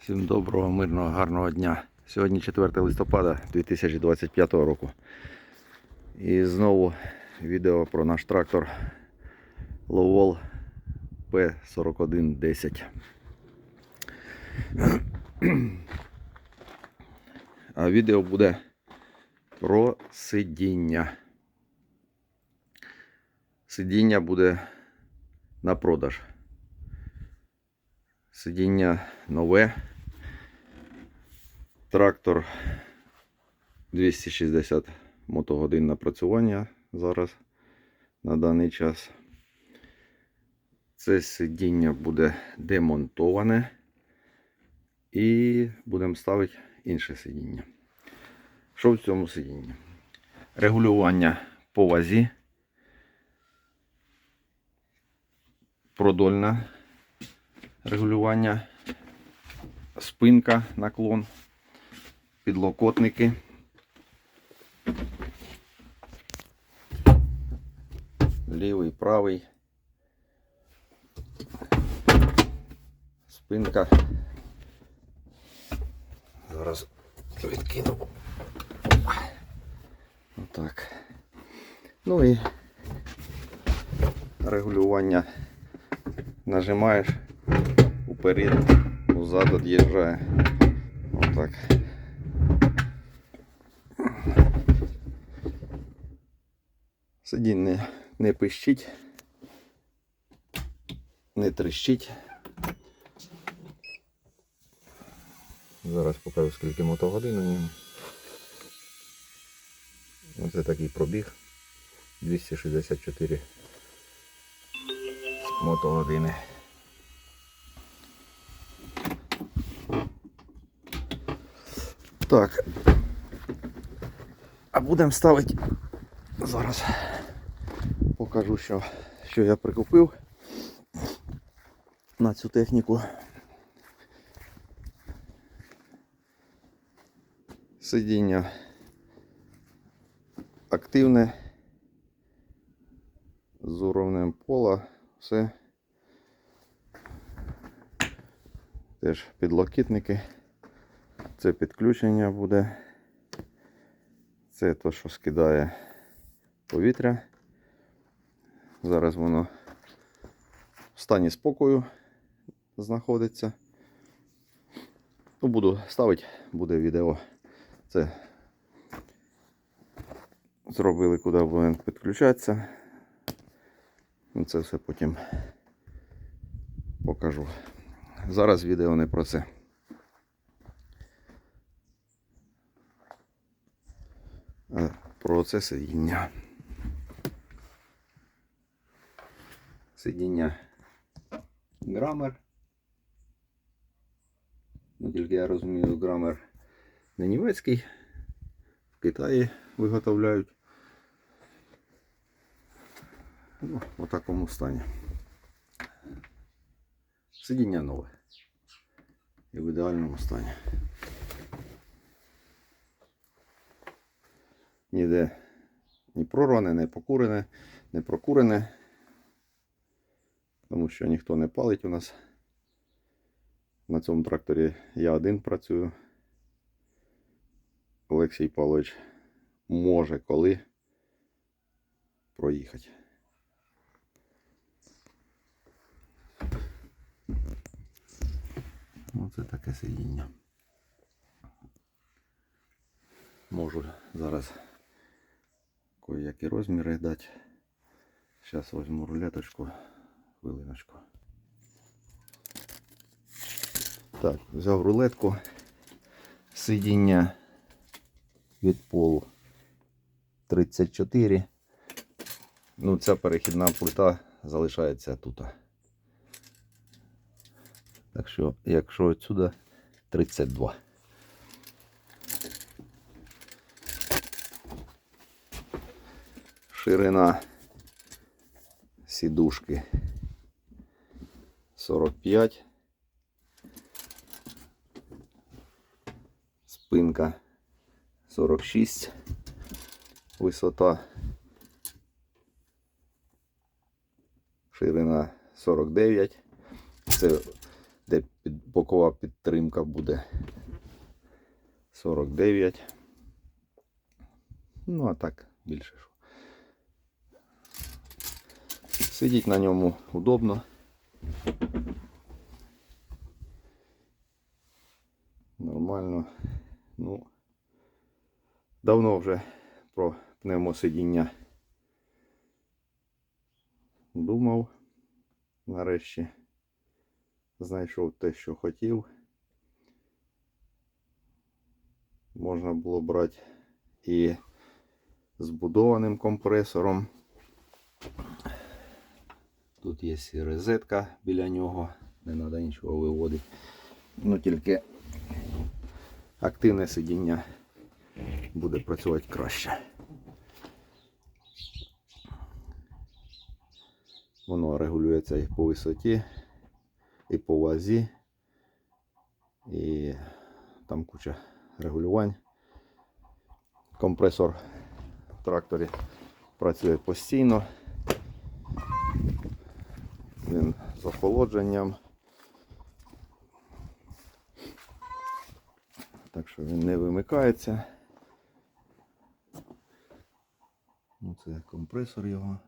Всім доброго, мирного, гарного дня. Сьогодні 4 листопада 2025 року. І знову відео про наш трактор Lowell P4110. А відео буде про сидіння. Сидіння буде на продаж. Сидіння нове. Трактор 260 мотогодин напрацювання зараз на даний час. Це сидіння буде демонтоване і будемо ставити інше сидіння. Що в цьому сидінні? Регулювання по вазі, продольне регулювання, спинка, наклон, підлокотники. Лівий, правий. Спинка. Зараз відкину. Отак. Ну і регулювання нажимаєш уперед, узад від'їжджає. Отак. Сидінь не, не пищить, не трещить. Зараз покажу скільки мотогодин у ньому. Оце такий пробіг. 264 мотогодини. Так. А будемо ставити зараз. Покажу, що, що я прикупив на цю техніку. Сидіння активне з уровнем пола, все. Теж підлокітники. Це підключення буде. Це то, що скидає повітря. Зараз воно в стані спокою знаходиться. Ну, буду ставити, буде відео. Це зробили, куди буде підключатися. Ну, Це все потім покажу. Зараз відео не про це. Про це сидіння. Сидіння грамер. Ну, тільки я розумію, грамер не німецький. В Китаї виготовляють. Ну, в такому стані. Сидіння нове. І в ідеальному стані. Ніде ні прорване, не покурене, не прокурене. Тому що ніхто не палить у нас. На цьому тракторі я один працюю. Олексій Павлович може коли проїхати. Оце таке сидіння. Можу зараз кое-які розміри дати. Зараз візьму рулеточку, хвилиночку. Так, взяв рулетку. Сидіння від полу 34. Ну, ця перехідна пульта залишається тут. Так що, якщо отсюда 32. Ширина сідушки 45. Спинка 46. Висота. Ширина 49. Це де під, бокова підтримка буде 49. Ну, а так більше що. Сидіть на ньому удобно. Нормально. Ну, давно вже про пневмосидіння думав. Нарешті знайшов те, що хотів. Можна було брати і збудованим компресором. Тут є розетка біля нього, не треба нічого виводити. Ну тільки активне сидіння буде працювати краще. Воно регулюється і по висоті, і по вазі, і там куча регулювань. Компресор в тракторі працює постійно. Він з охолодженням. Так що він не вимикається. Ну, Це компресор його.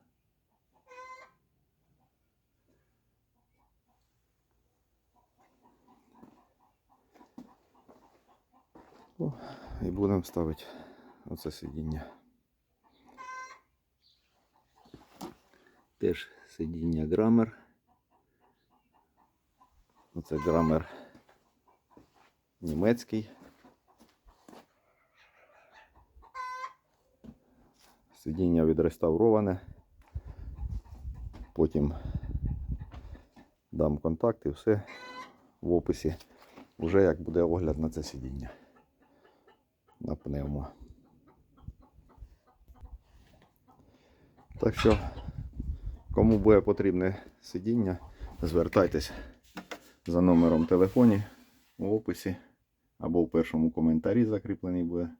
О, і будемо ставити оце сидіння. Теж сидіння грамер. Оце грамер німецький. Сидіння відреставроване. Потім дам контакти, все в описі. Уже як буде огляд на це сидіння. На пневмо. Так що, кому буде потрібне сидіння, звертайтесь за номером телефоні в описі або в першому коментарі закріплений буде.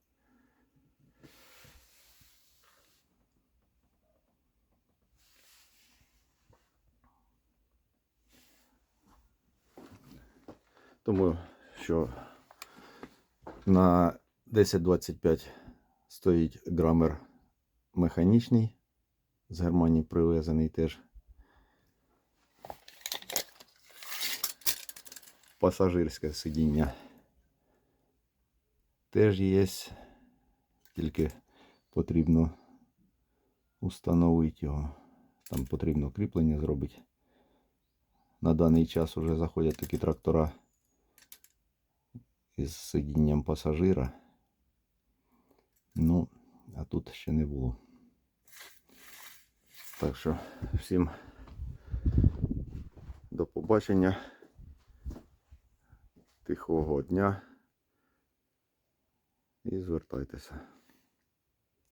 Тому що на 1025 стоїть грамер механічний, з Германії привезений теж. Пасажирське сидіння теж є, тільки потрібно установити його. Там потрібно кріплення зробити. На даний час вже заходять такі трактора із сидінням пасажира. Ну, а тут ще не було. Так що всім до побачення. Тихого дня і звертайтеся.